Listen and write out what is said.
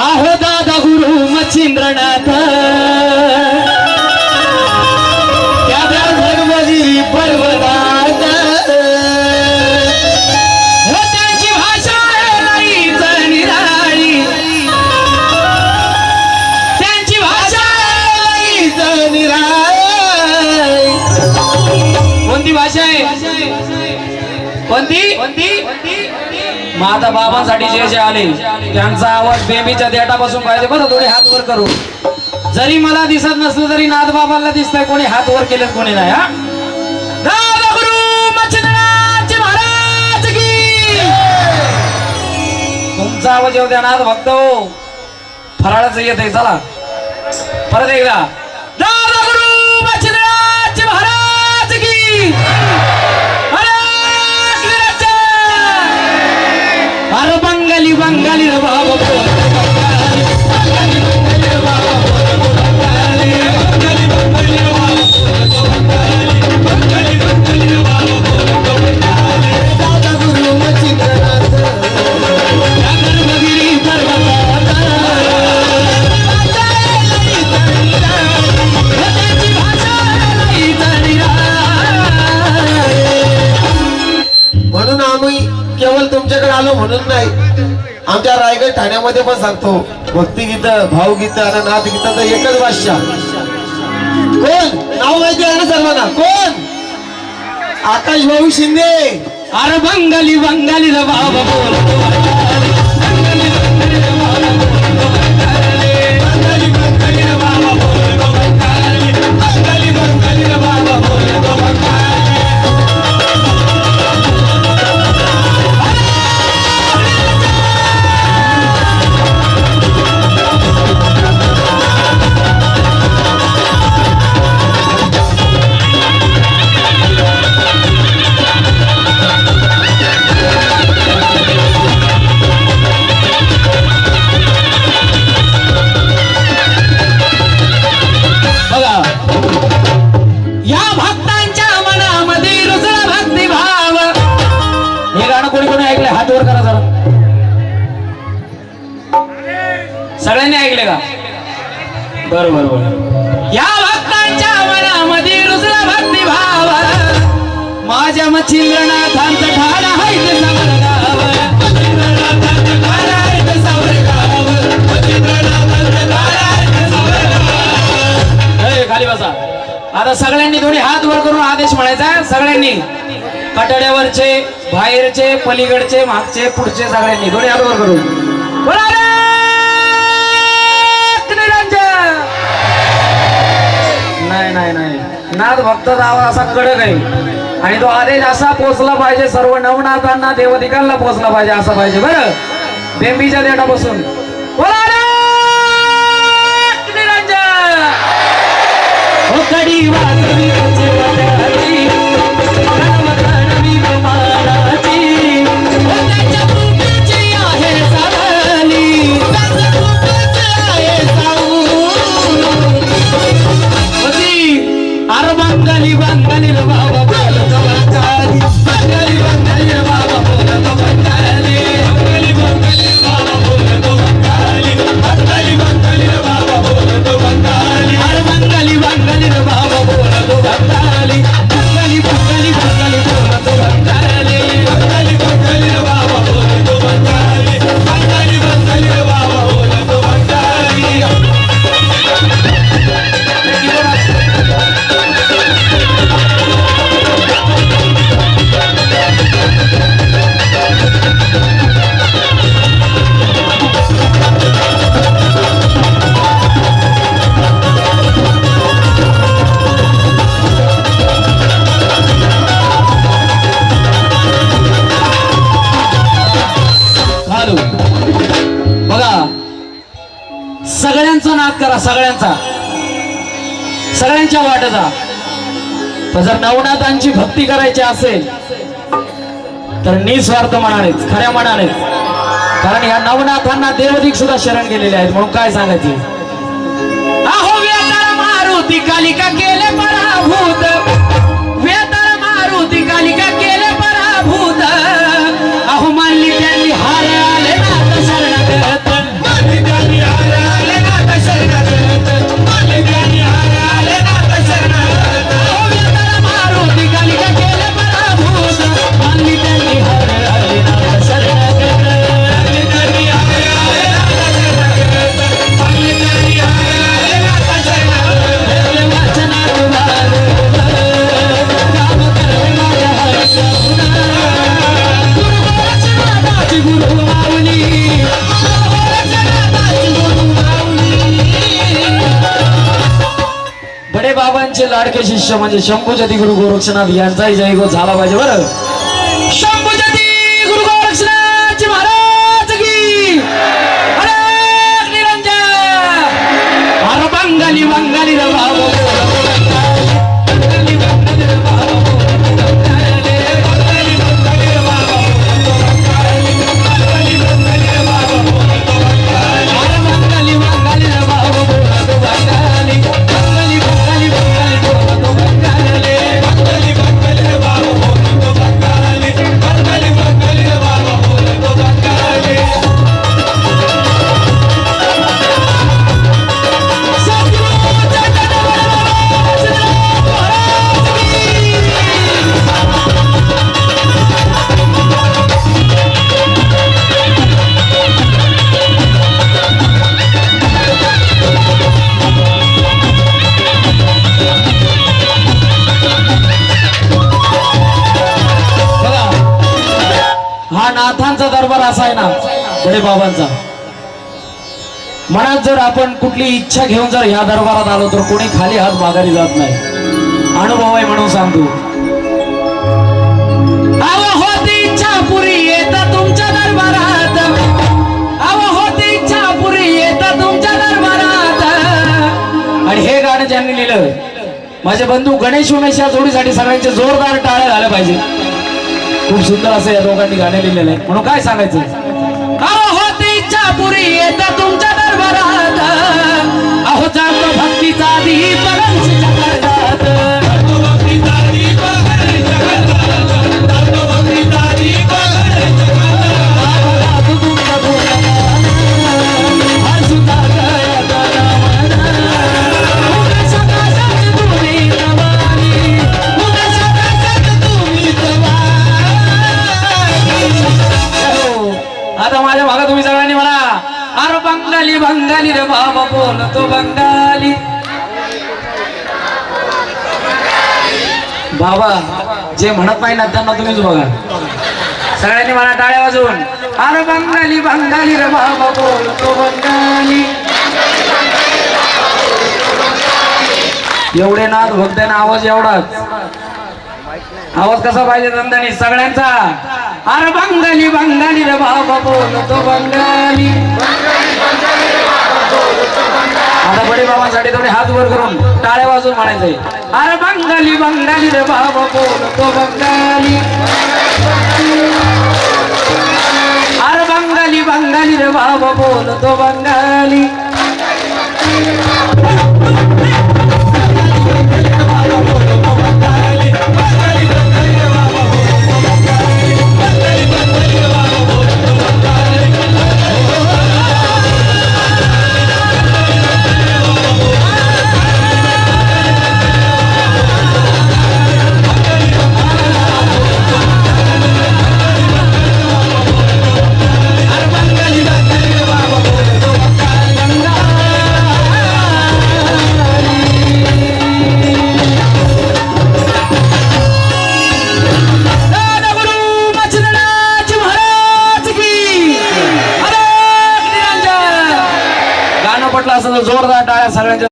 आहो दादा गुरु मच्छिंद्रनाथ. त्या भगवती पर्वतात. हो त्यांची भाषा आहे लईच निराळी त्यांची भाषा आहे निराळी कोणती भाषा आहे? कोणती कोणती कोणती? मग आता बाबांसाठी जे जे आले त्यांचा आवाज बेबीच्या देटापासून पाहिजे. बरं थोडे हात वर करू. जरी मला दिसत नसलं तरी नाथ बाबांना दिसतंय कोणी हात वर केलेत कोणी नाही हा? तुमचा आवाज येऊ द्या नाथ भक्त हो. फराळाचं येत आहे चला. परत एकदा. म्हणून नाही. आमच्या रायगड ठाण्यामध्ये पण सांगतो. भक्तिगीत भावगीत आणि नाथगीताचं एकच भाषा कोण? नाव माहिती आहे ना सर्वांना? कोण? आकाश भाऊ शिंदे. अरे बंगाली बंगाली बाबा बोल बरोबर या भक्तांच्या मनामध्ये रुजला भक्ती भाव. माझ्या मच्छिंद्रनाथांचं ठाण आहे ते समरगाव मच्छिंद्रनाथांचं ठाण आहे ते समरगाव. मच्छिंद्रनाथांचं ठाण आहे ते समरगाव. ए, खाली बसा. आता सगळ्यांनी थोडी हात वर करून आदेश म्हणायचा आहे, सगळ्यांनी. कटड्यावरचे बाहेरचे पलीकडचे मागचे पुढचे सगळ्यांनी थोडी हात वर करून. बोला नाथ भक्ताचा आवाज असा कडक आहे. आणि तो आदेश असा पोचला पाहिजे सर्व नवनाथांना देवदिकांना पोचला पाहिजे असा पाहिजे. बरं? बेंबीच्या देठापासून बोला निरंजन! करा सगळ्यांचा. सगळ्यांच्या वाटचा. जर नवनाथांची भक्ती करायची असेल तर निस्वार्थ मनानेच खऱ्या मनानेच. कारण ह्या नवनाथांना देवदिक सुद्धा शरण गेलेले आहेत म्हणून काय सांगायचे? अहो मारुती कालिका केले पराभूत. લાડકે શિષ્ય માં જે શંભુ જતી ગુરુ ગોરક્ષના વ્યાસદાઈ જાય ગો ઝાલા બાજે બરાબર શંભુ नाथांचा दरबार असा आहे ना बडे बाबांचा. मनात जर आपण कुठली इच्छा घेऊन जर ह्या दरबारात आलो तर कोणी खाली हात माघारी जात नाही. अनुभव आहे म्हणून सांगतो. इच्छा पुरी येत तुमच्या दरबारात. अहो होती इच्छा पुरी येत तुमच्या दरबारात. आणि हे गाणं ज्यांनी लिहिलं माझे बंधू गणेश उमेश या जोडीसाठी सगळ्यांचे जोरदार टाळे झाले पाहिजे. खूप सुंदर असं या दोघांनी गाणे लिहिलेलं आहे. म्हणून काय सांगायचं? होती इच्छा पुरी बाबा जे म्हणत नाही ना त्यांना तुम्हीच बघा. सगळ्यांनी मला टाळ्या वाजवून अरे बंगाली बंगाली रे बाबा बोलतो बंगाली. एवढे नाद भक्तांना आवाज एवढाच. आवाज कसा पाहिजे दंदानी सगळ्यांचा. अरे बंगाली बंगाली रे बाबा बोलतो बंगाली. आता बडे बाबांसाठी थोडे हात वर करून टाळ्या वाजून म्हणायचंय. अरे बंगाली बंगाली रे बाबा बोलतो बंगाली. अरे बंगाली बंगाली रे बाबा बोलतो बंगाली.